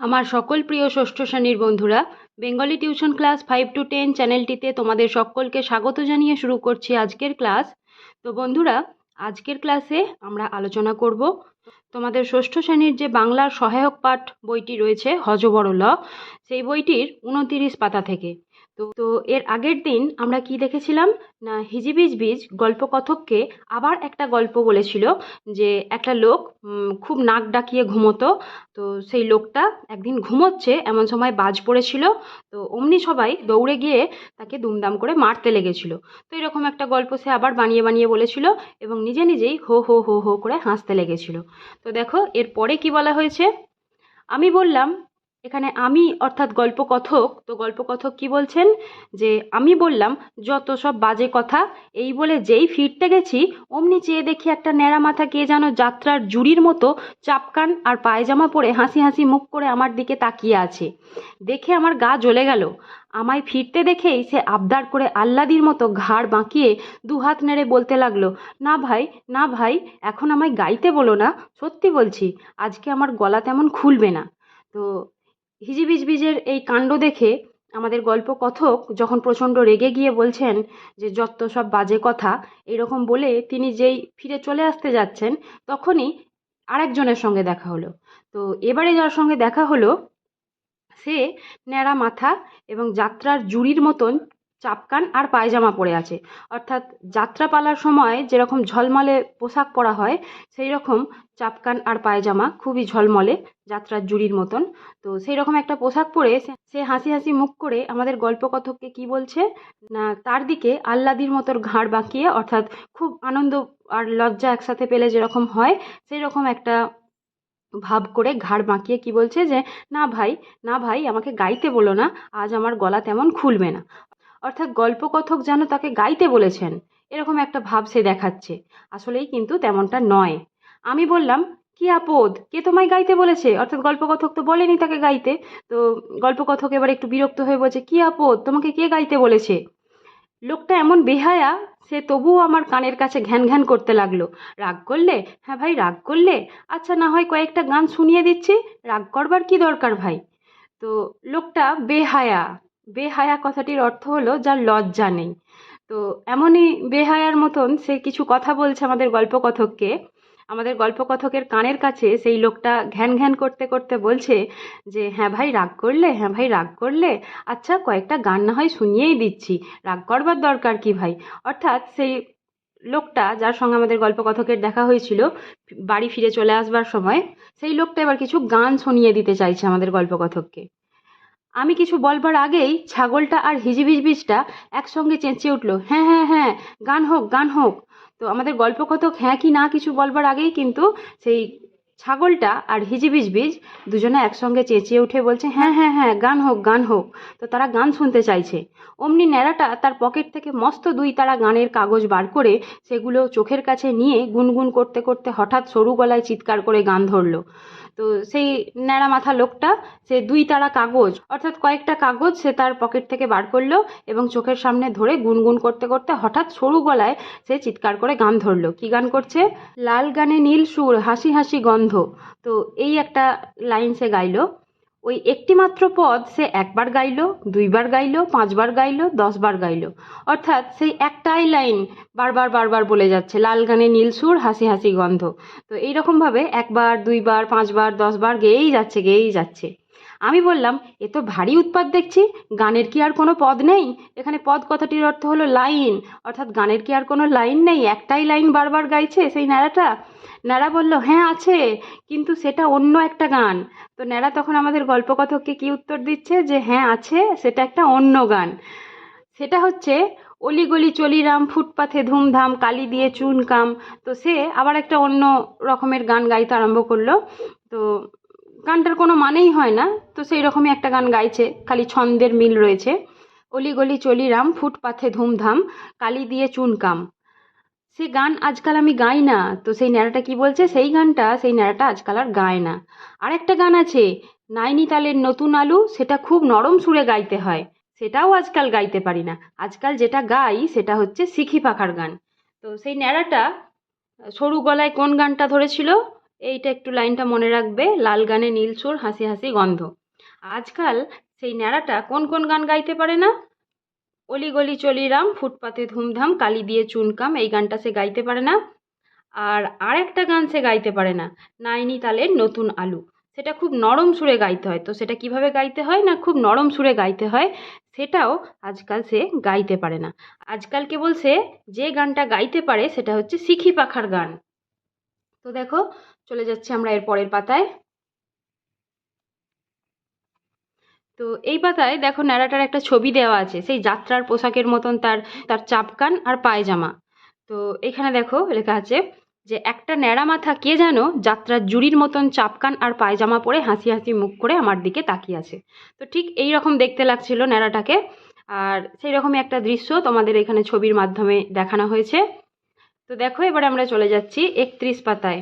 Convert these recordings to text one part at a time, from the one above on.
আমার সকল প্রিয় ষষ্ঠ শ্রেণির বন্ধুরা, Bengali tuition class five to ten চ্যানেলটিতে তোমাদের সকলকে স্বাগত জানিয়ে শুরু করছি আজকের ক্লাস। তো বন্ধুরা, আজকের ক্লাসে আমরা আলোচনা করব তোমাদের ষষ্ঠ শ্রেণির যে বাংলার সহায়ক পাঠ বইটি রয়েছে হজবরল সেই বইটির উনতিরিশ পাতা থেকে। তো তো এর আগের দিন আমরা কি দেখেছিলাম? না, হিজিবিজ বীজ গল্পকথককে আবার একটা গল্প বলেছিল যে একটা লোক খুব নাক ডাকিয়ে ঘুমোতো। তো সেই লোকটা একদিন ঘুমোচ্ছে, এমন সময় বাজ পড়েছিল। তো অমনি সবাই দৌড়ে গিয়ে তাকে দুমদাম করে মারতে লেগেছিল। তো এরকম একটা গল্প সে আবার বানিয়ে বানিয়ে বলেছিল এবং নিজে নিজেই হো হো হো হো করে হাসতে লেগেছিল। তো দেখো, এরপরে কি বলা হয়েছে? আমি বললাম এখানে আমি অর্থাৎ গল্পকথক, তো গল্পকথক কি বলছেন? যে আমি বললাম, যত সব বাজে কথা, এই বলে যেই ফিরতে গেছি, অমনি চেয়ে দেখি একটা ন্যাড়া মাথা কে যেন যাত্রার জুড়ির মতো চাপকান আর পায়জামা পরে হাসি হাসি মুখ করে আমার দিকে তাকিয়ে আছে। দেখে আমার গা জ্বলে গেল। আমায় ফিরতে দেখেই সে আবদার করে আহ্লাদির মতো ঘাড় বাঁকিয়ে দুহাত নেড়ে বলতে লাগল, না ভাই না ভাই, এখন আমায় গাইতে বলো না, সত্যি বলছি, আজকে আমার গলা তেমন খুলবে না। তো হিজিবিজ বিজের এই কাণ্ড দেখে আমাদের গল্প কথক যখন প্রচণ্ড রেগে গিয়ে বলছেন যে, যত সব বাজে কথা, এরকম বলে তিনি যেই ফিরে চলে আসতে যাচ্ছেন, তখনই আরেকজনের সঙ্গে দেখা হলো। তো এবারে যার সঙ্গে দেখা হলো, সে ন্যাড়া মাথা এবং যাত্রার জুড়ির মতন চাপকান আর পায়জামা পরে আছে। অর্থাৎ যাত্রা পালার সময় যেরকম ঝলমলে পোশাক পরা হয় সেই রকম চাপকান আর পায়জামা খুবই ঝলমলে যাত্রার জুড়ির মতন। তো সেই রকম একটা পোশাক পরে সে- হাসি হাসি মুখ করে আমাদের গল্পকথককে কি বলছে? না, তার দিকে আহ্লাদির মতো ঘাড় বাঁকিয়ে, অর্থাৎ খুব আনন্দ আর লজ্জা একসাথে পেলে যেরকম হয় সেই রকম একটা ভাব করে ঘাড় বাঁকিয়ে কি বলছে যে, না ভাই না ভাই, আমাকে গাইতে বলো না, আজ আমার গলা তেমন খুলবে না। অর্থাৎ গল্পকথক যেন তাকে গাইতে বলেছেন, এরকম একটা ভাব সে দেখাচ্ছে। আসলেই কিন্তু তেমনটা নয়। আমি বললাম, কি আপদ? কে তোমায় গাইতে বলেছে? অর্থাৎ গল্পকথক তো বলেনি তাকে গাইতে। তো গল্পকথক এবার একটু বিরক্ত হয়ে বলছে, কি আপদ? তোমাকে কে গাইতে বলেছে? লোকটা এমন বেহায়া, সে তবুও আমার কানের কাছে ঘ্যান ঘ্যান করতে লাগল। রাগ করলে? হ্যাঁ ভাই, রাগ করলে। আচ্ছা না হয় কয়েকটা গান শুনিয়ে দিচ্ছি। রাগ করবার কি দরকার ভাই? তো লোকটা বেহায়া বেহায়া কথাটির অর্থ হলো যার লজ্জা নেই। তো এমনই বেহায়ার মতন সে কিছু কথা বলছে আমাদের গল্পকথককে। আমাদের গল্পকথকের কানের কাছে সেই লোকটা ঘ্যান ঘ্যান করতে করতে বলছে যে হ্যাঁ ভাই, রাগ করলে হ্যাঁ ভাই, রাগ করলে আচ্ছা কয়েকটা গান না হয় শুনিয়েই দিচ্ছি, রাগ করবার দরকার কি ভাই? অর্থাৎ সেই লোকটা যার সঙ্গে আমাদের গল্পকথকের দেখা হয়েছিল, বাড়ি ফিরে চলে আসবার সময়, সেই লোকটা এবার কিছু গান শুনিয়ে দিতে চাইছে আমাদের গল্পকথককে। আমি কিছু বলবার আগেই ছাগলটা আর হিজিবিজবিজটা একসঙ্গে চেঁচিয়ে উঠল হ্যাঁ হ্যাঁ হ্যাঁ গান হোক গান হোক। তো আমাদের গল্পকথক হ্যাঁ কি না কিছু বলবার আগেই কিন্তু সেই ছাগলটা আর হিজিবিজবিজ দুজনে একসঙ্গে চেঁচিয়ে উঠে বলছে হ্যাঁ হ্যাঁ হ্যাঁ গান হোক গান হোক। তো তারা গান শুনতে চাইছে। অমনি ন্যাড়াটা তার পকেট থেকে মস্ত দুই তারা গানের কাগজ বার করে সেগুলো চোখের কাছে নিয়ে গুনগুন করতে করতে হঠাৎ সরু গলায় চিৎকার করে গান ধরলো। তো সেই ন্যাড়া মাথা লোকটা, সে দুই তারা কাগজ, অর্থাৎ কয়েকটা কাগজ সে তার পকেট থেকে বার করল এবং চোখের সামনে ধরে গুনগুন করতে করতে হঠাৎ সরু গলায় সে চিৎকার করে গান ধরলো। কি গান করছে? লাল গানে নীল সুর, হাসি হাসি গন্ধ। তো এই একটা লাইন সে গাইলো। ওই একটিমাত্র পদ সে একবার গাইলো, দুইবার গাইলো, পাঁচবার গাইলো, দশবার গাইলো। অর্থাৎ সেই একটাই লাইন বারবার বারবার বলে যাচ্ছে, লাল গানে নীল সুর, হাসি হাসি গন্ধ। তো এইরকমভাবে একবার, দুইবার, পাঁচবার, দশবার গেয়েই যাচ্ছে গেয়েই যাচ্ছে। আমি বললাম, এ তো ভারী উৎপাত দেখছি, গানের কি আর কোনো পদ নেই? এখানে পদ কথাটির অর্থ হলো লাইন। অর্থাৎ গানের কি আর কোনো লাইন নেই? একটাই লাইন বারবার গাইছে সেই ন্যাড়াটা? ন্যাড়া বলল হ্যাঁ আছে, কিন্তু সেটা অন্য একটা গান। তো ন্যাড়া তখন আমাদের গল্পকথককে কি উত্তর দিচ্ছে? যে হ্যাঁ আছে, সেটা একটা অন্য গান। সেটা হচ্ছে অলিগলি চলিরাম ফুটপাথে ধুমধাম, কালি দিয়ে চুন কাম। তো সে আবার একটা অন্য রকমের গান গাইতে আরম্ভ করল। তো গানটার কোনো মানেই হয় না। তো সেই রকমই একটা গান গাইছে। খালি ছন্দের মিল রয়েছে। অলিগলি চলিরাম ফুটপাথে ধুমধাম, কালি দিয়ে চুনকাম সে গান আজকাল আমি গাই না। তো সেই ন্যাড়াটা কি বলছে? সেই গানটা, সেই ন্যাড়াটা আজকাল আর গায় না। আরেকটা গান আছে নাইনিতালের নতুন আলু, সেটা খুব নরম সুরে গাইতে হয়। সেটাও আজকাল গাইতে পারি না। আজকাল যেটা গাই, সেটা হচ্ছে সিখি পাখার গান। তো সেই ন্যাড়াটা, সরু গলায় কোন গানটা ধরেছিল? এইটা একটু লাইনটা মনে রাখবে, লাল গানে নীল সুর, হাসি হাসি গন্ধ। আজকাল সেই ন্যাড়াটা কোন কোন গান গাইতে পারে না? অলি গলি চলিরাম ফুটপাতে ধুমধাম, কালি দিয়ে চুনকাম এই গানটা সে গাইতে পারে না। আর আরেকটা গান সে গাইতে পারে না, নাইনি তালের নতুন আলু। সেটা খুব নরম সুরে গাইতে হয়। তো সেটা কীভাবে গাইতে হয় না খুব নরম সুরে গাইতে হয়, সেটাও আজকাল সে গাইতে পারে না। আজকাল কেবল সে যে গানটা গাইতে পারে, সেটা হচ্ছে সিখি পাখার গান। তো দেখো, চলে যাচ্ছি আমরা এর পরের পাতায়। তো এই পাতায় দেখো ন্যাড়াটার একটা ছবি দেওয়া আছে, সেই যাত্রার পোশাকের মতন তার তার চাপকান আর পায়জামা। তো এখানে দেখো লেখা আছে যে, একটা ন্যাড়া মাথা কে যেন যাত্রার জুড়ির মতন চাপকান আর পায়জামা পরে হাসি হাসি মুখ করে আমার দিকে তাকিয়ে আছে। তো ঠিক এই রকম দেখতে লাগছিল ন্যাড়াটাকে। আর সেই রকমই একটা দৃশ্য তোমাদের এখানে ছবির মাধ্যমে দেখানো হয়েছে। তো দেখো, এবারে আমরা চলে যাচ্ছি একত্রিশ পাতায়।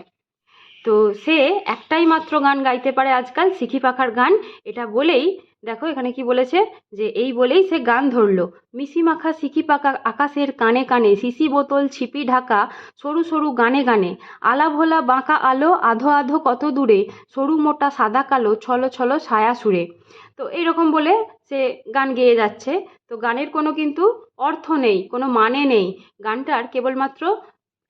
তো সে একটাই মাত্র গান গাইতে পারে আজকাল, সিখি পাখার গান। এটা বলেই, দেখো এখানে কি বলেছে? যে এই বলেই সে গান ধরলো। মিশি মাখা সিকি পাকা আকাশের কানে কানে, সিসি বোতল ছিপি ঢাকা, সরু সরু গানে গানে। আলা ভোলা বাঁকা আলো, আধো আধো কত দূরে, সরু মোটা সাদা কালো, ছলো ছলো ছায়া সুরে। তো এইরকম বলে সে গান গেয়ে যাচ্ছে। তো গানের কোনো কিন্তু অর্থ নেই, কোনো মানে নেই। গানটার কেবলমাত্র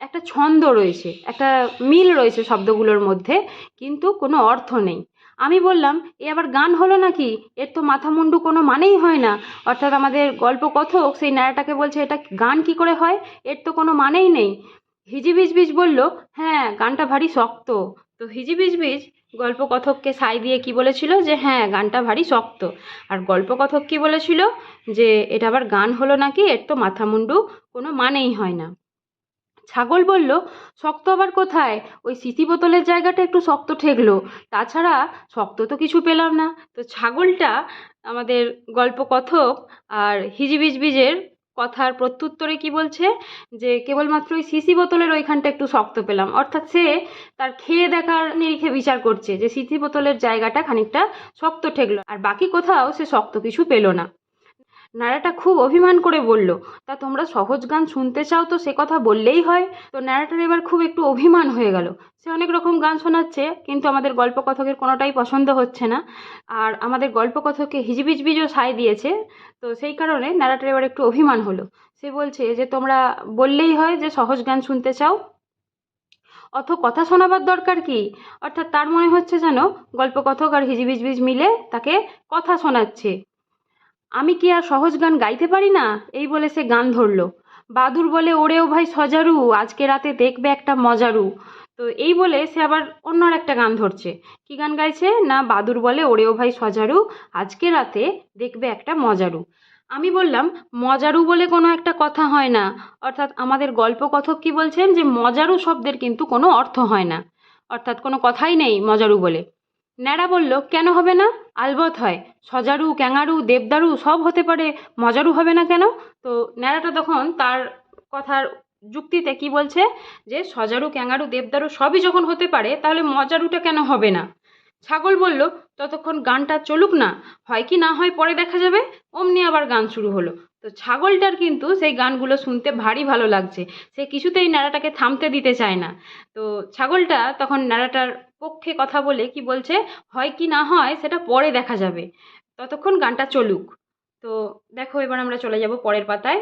একটা ছন্দ রয়েছে, একটা মিল রয়েছে শব্দগুলোর মধ্যে, কিন্তু কোনো অর্থ নেই। আমি বললাম, এ আবার গান হলো নাকি? এর তো মাথা মুন্ডু কোনো মানেই হয় না। অর্থাৎ আমাদের গল্প কথক সেই ন্যাড়াটাকে বলছে, এটা গান কি করে হয়? এর তো কোনো মানেই নেই। হিজিবিজবিজ বলল হ্যাঁ গানটা ভারী শক্ত। তো হিজিবিজবিজ গল্প কথককে সাই দিয়ে কি বলেছিল? যে হ্যাঁ গানটা ভারী শক্ত। আর গল্প কথক কি বলেছিল? যে, এটা আবার গান হলো নাকি? এর তো মাথা মুন্ডু কোনো মানেই হয় না। ছাগল বলল, শক্ত আবার কোথায়? ওই সিসি বোতলের জায়গাটা একটু শক্ত ঠেকলো। তাছাড়া শক্ত তো কিছু পেলাম না। তো ছাগলটা আমাদের গল্প কথক আর হিজিবিজবিজের কথার প্রত্যুত্তরে কি বলছে? যে কেবলমাত্র ওই সিসি বোতলের ওইখানটা একটু শক্ত পেলাম। অর্থাৎ সে তার খেয়ে দেখার নিরিখে বিচার করছে যে সিসি বোতলের জায়গাটা খানিকটা শক্ত ঠেকলো। আর বাকি কোথাও সে শক্ত কিছু পেল না। ন্যাড়াটা খুব অভিমান করে বলল, তা তোমরা সহজ গান শুনতে চাও তো সে কথা বললেই হয়। তো ন্যাড়াটার এবার খুব একটু অভিমান হয়ে গেল। সে অনেক রকম গান শোনাচ্ছে, কিন্তু আমাদের গল্প কথকের কোনোটাই পছন্দ হচ্ছে না। আর আমাদের গল্প কথককে হিজিবিজবিজও সায় দিয়েছে, তো সেই কারণে ন্যাড়াটার এবার একটু অভিমান হলো। সে বলছে যে, তোমরা বললেই হয় যে, সহজ গান শুনতে চাও। অথ কথা শোনাবার দরকার কি? অর্থাৎ তার মনে হচ্ছে যেন গল্প কথক আর হিজিবিজবিজ মিলে তাকে কথা শোনাচ্ছে। আমি কি আর সহজ গান গাইতে পারি না? এই বলে সে গান ধরলো। বাদুর বলে ওরেও ভাই সজারু, আজকে রাতে দেখবে একটা মজারু। তো এই বলে সে আবার অন্য একটা গান ধরছে। কি গান গাইছে? না, বাদুর বলে ওরেও ভাই সজারু, আজকে রাতে দেখবে একটা মজারু। আমি বললাম, মজারু বলে কোনো একটা কথা হয় না। অর্থাৎ আমাদের গল্প কথক কি বলছেন যে, মজারু শব্দের কিন্তু কোনো অর্থ হয় না। অর্থাৎ কোনো কথাই নেই মজারু বলে। ন্যাড়া বলল, কেন হবে না? আলবত হয়। সজারু, ক্যাঙারু, দেবদারু সব হতে পারে, মজারু হবে না কেন? তো ন্যাড়াটা তখন তার কথার যুক্তিতে কি বলছে? যে সজারু, ক্যাঙারু, দেবদারু সবই যখন হতে পারে, তাহলে মজারুটা কেন হবে না? ছাগল বলল, ততক্ষণ গানটা চলুক না, হয় কি না হয় পরে দেখা যাবে? অমনি আবার গান শুরু হলো। তো ছাগলটার কিন্তু সেই গানগুলো শুনতে ভারী ভালো লাগছে। সে কিছুতেই ন্যাড়াটাকে থামতে দিতে চায় না। তো ছাগলটা তখন ন্যাড়াটার পক্ষে কথা বলে কি বলছে? হয় কি না হয় সেটা পরে দেখা যাবে। ততক্ষণ গানটা চলুক। তো দেখো এবার আমরা চলে যাব পরের পাতায়।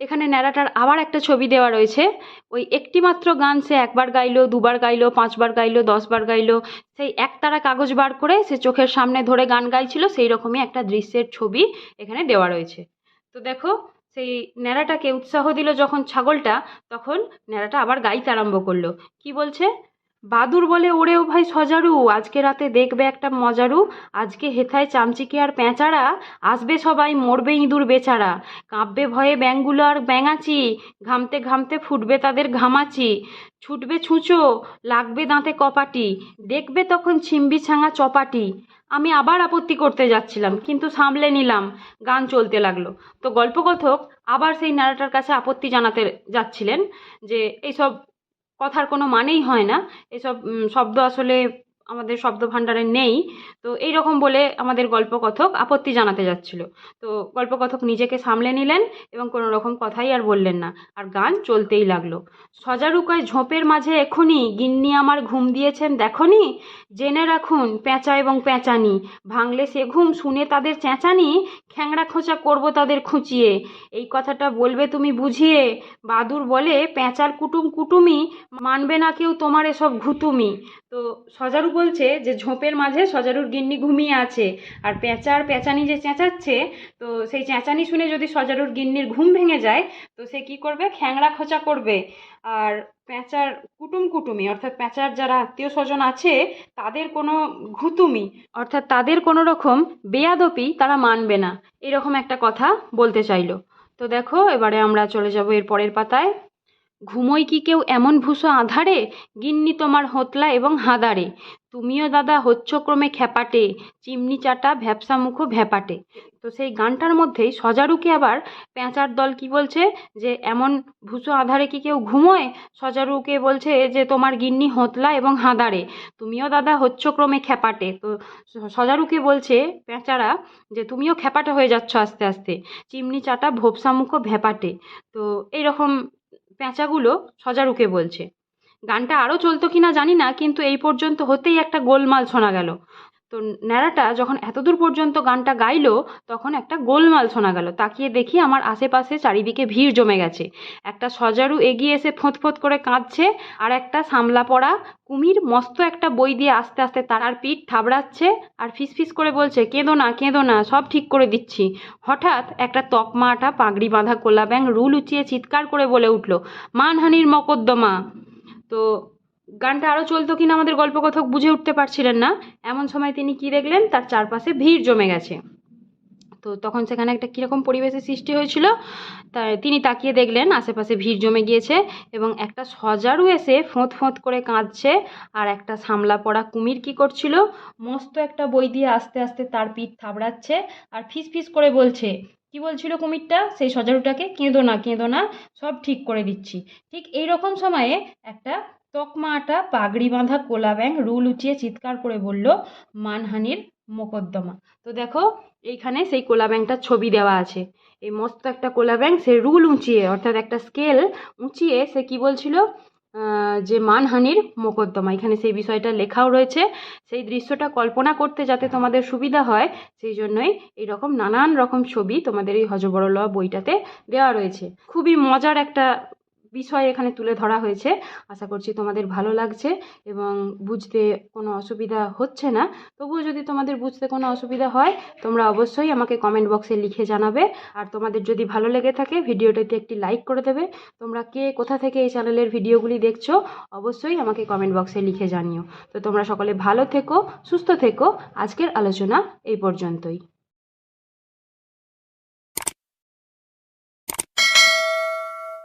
এখানে ন্যাড়াটার আবার একটা ছবি দেওয়া রয়েছে। ওই একটি মাত্র গান সে একবার গাইলো, দুবার গাইলো, পাঁচবার গাইলো, দশবার গাইলো, সেই একতারা কাগজ বার করে সে চোখের সামনে ধরে গান গাইছিল সেই রকমই একটা দৃশ্যের ছবি এখানে দেওয়া রয়েছে। তো দেখো, সেই ন্যাড়াটাকে উৎসাহ দিল যখন ছাগলটা, তখন ন্যাড়াটা আবার গাইতে আরম্ভ করল। কি বলছে? বাদুর বলে ওরেও ভাই সজারু, আজকে রাতে দেখবে একটা মজারু। আজকে হেথায় চামচিকে আর প্যাঁচারা, আসবে সবাই, মরবে ইঁদুর বেচারা। কাঁপবে ভয়ে ব্যাঙগুলো আর ব্যাঙাচি, ঘামতে ঘামতে ফুটবে তাদের ঘামাচি। ছুটবে ছুঁচো, লাগবে দাঁতে কপাটি, দেখবে তখন ছিম্বি ছাঙা চপাটি। আমি আবার আপত্তি করতে যাচ্ছিলাম, কিন্তু সামলে নিলাম, গান চলতে লাগল। তো গল্পকথক আবার সেই নারাটার কাছে আপত্তি জানাতে যাচ্ছিলেন যে, এইসব কথার কোনো মানেই হয় না। এসব শব্দ আসলে আমাদের শব্দ ভাণ্ডারে নেই। তো এই রকম বলে আমাদের গল্পকথক আপত্তি জানাতে যাচ্ছিল। তো গল্পকথক নিজেকে সামলে নিলেন এবং কোনো রকম কথাই আর বললেন না। আর গান চলতেই লাগল। সজারু কয় ঝোপের মাঝে এখনই গিন্নি আমার ঘুম দিয়েছেন দেখনি? জেনে রাখুন, পেঁচা এবং পেঁচানি। ভাঙলে সে ঘুম, শুনে তাদের চেঁচানি। খ্যাংড়া খোঁচা করব তাদের খুঁচিয়ে। এই কথাটা বলবে তুমি বুঝিয়ে। বাদুর বলে, পেঁচার কুটুম কুটুমি, মানবে না কেউ তোমার এসব ঘুতুমি। তো সজারু বলছে যে ঝোপের মাঝে সজারুর গিন্নি ঘুমিয়ে আছে। আর পেঁচার পেঁচানি যে চেঁচাচ্ছে, তো সেই চেঁচানি শুনে যদি সজারুর গিন্নির ঘুম ভেঙে যায়, তো সে কি করবে? খ্যাংড়া খোঁচা করবে। আর পেঁচার কুটুম কুটুমি, অর্থাৎ পেঁচার যারা আত্মীয় স্বজন আছে, তাদের কোনো ঘুতুমি, অর্থাৎ তাদের কোনো রকম বেয়াদপি তারা মানবে না। এরকম একটা কথা বলতে চাইলো। তো দেখো, এবারে আমরা চলে যাব এর পরের পাতায়। ঘুমোই কি কেউ এমন ভুসো আধারে? গিন্নি তোমার হোতলা এবং হাদারে। তুমিও দাদা হচ্ছ ক্রমে খ্যাপাটে চিমনি চাটা ভ্যাপসা মুখো ভ্যাপাটে। তো সেই গানটার মধ্যেই সজারুকে আবার পেঁচার দল কি বলছে? যে এমন ভুসো আধারে কি কেউ ঘুমোয়? সজারুকে বলছে যে তোমার গিন্নি হোতলা এবং হাদারে। তুমিও দাদা হচ্ছ ক্রমে খ্যাপাটে। তো সজারুকে বলছে পেঁচারা যে তুমিও খ্যাপাটে হয়ে যাচ্ছ আস্তে আস্তে। চিমনি চাটা ভোপসা মুখো ভ্যাপাটে। তো এইরকম পেঁচাগুলো সজারুকে বলছে। গানটা আরও চলতো কি না জানি না, কিন্তু এই পর্যন্ত হতেই একটা গোলমাল শোনা গেল। তো ন্যাড়াটা যখন এতদূর পর্যন্ত গানটা গাইলো, তখন একটা গোলমাল শোনা গেল। তাকিয়ে দেখি আমার আশেপাশে চারিদিকে ভিড় জমে গেছে। একটা সজারু এগিয়ে এসে ফোঁত ফোঁত করে কাঁদছে, আর একটা সামলা পড়া কুমির মস্ত একটা বই দিয়ে আস্তে আস্তে তার পিঠ থাবড়াচ্ছে আর ফিসফিস করে বলছে, কেঁদো না কেঁদো না, সব ঠিক করে দিচ্ছি। হঠাৎ একটা তকমাটা পাগড়ি বাঁধা কোলা ব্যাং রুল উঁচিয়ে চিৎকার করে বলে উঠল, মানহানির মকদ্দমা। তো গানটা আরও চলতো কিনা আমাদের গল্পকথক বুঝে উঠতে পারছিলেন না। এমন সময় তিনি কি দেখলেন? তার চারপাশে ভিড় জমে গেছে। তো তখন সেখানে একটা কীরকম পরিবেশের সৃষ্টি হয়েছিল, তা তিনি তাকিয়ে দেখলেন, আশেপাশে ভিড় জমে গিয়েছে এবং একটা সজারু এসে ফোঁত ফোঁত করে কাঁদছে আর একটা সামলা পড়া কুমির কি করছিল? মস্ত একটা বই দিয়ে আস্তে আস্তে তার পিঠ থাবড়াচ্ছে আর ফিস ফিস করে বলছে, কি বলছিল কুমিরটা? সেই সজারুটাকে কেঁদো না কেঁদো না, সব ঠিক করে দিচ্ছি। ঠিক এই রকম সময়ে একটা তকমাটা পাগড়ি বাঁধা কোলা ব্যাং রুল উঁচিয়ে চিৎকার করে বলল, মানহানির মোকদ্দমা। তো দেখো, এইখানে সেই কোলা ব্যাংটার ছবি দেওয়া আছে। এই মস্ত একটা কোলা ব্যাং সে রুল উঁচিয়ে, অর্থাৎ একটা স্কেল উঁচিয়ে সে কি বলছিল যে মানহানির মোকদ্দমা। এখানে সেই বিষয়টা লেখাও রয়েছে। সেই দৃশ্যটা কল্পনা করতে যাতে তোমাদের সুবিধা হয়, সেই জন্যই এইরকম নানান রকম ছবি তোমাদের এই হজবরল বইটাতে দেওয়া রয়েছে। খুবই মজার একটা বিষয় এখানে তুলে ধরা হয়েছে। আশা করছি তোমাদের ভালো লাগছে এবং বুঝতে কোনো অসুবিধা হচ্ছে না। তবুও যদি তোমাদের বুঝতে কোনো অসুবিধা হয়, তোমরা অবশ্যই আমাকে কমেন্ট বক্সে লিখে জানাবে। আর তোমাদের যদি ভালো লেগে থাকে, ভিডিওটাতে একটি লাইক করে দেবে। তোমরা কে কোথা থেকে এই চ্যানেলের ভিডিওগুলি দেখছ, অবশ্যই আমাকে কমেন্ট বক্সে লিখে জানিও। তো তোমরা সকলে ভালো থেকো, সুস্থ থেকো। আজকের আলোচনা এই পর্যন্তই।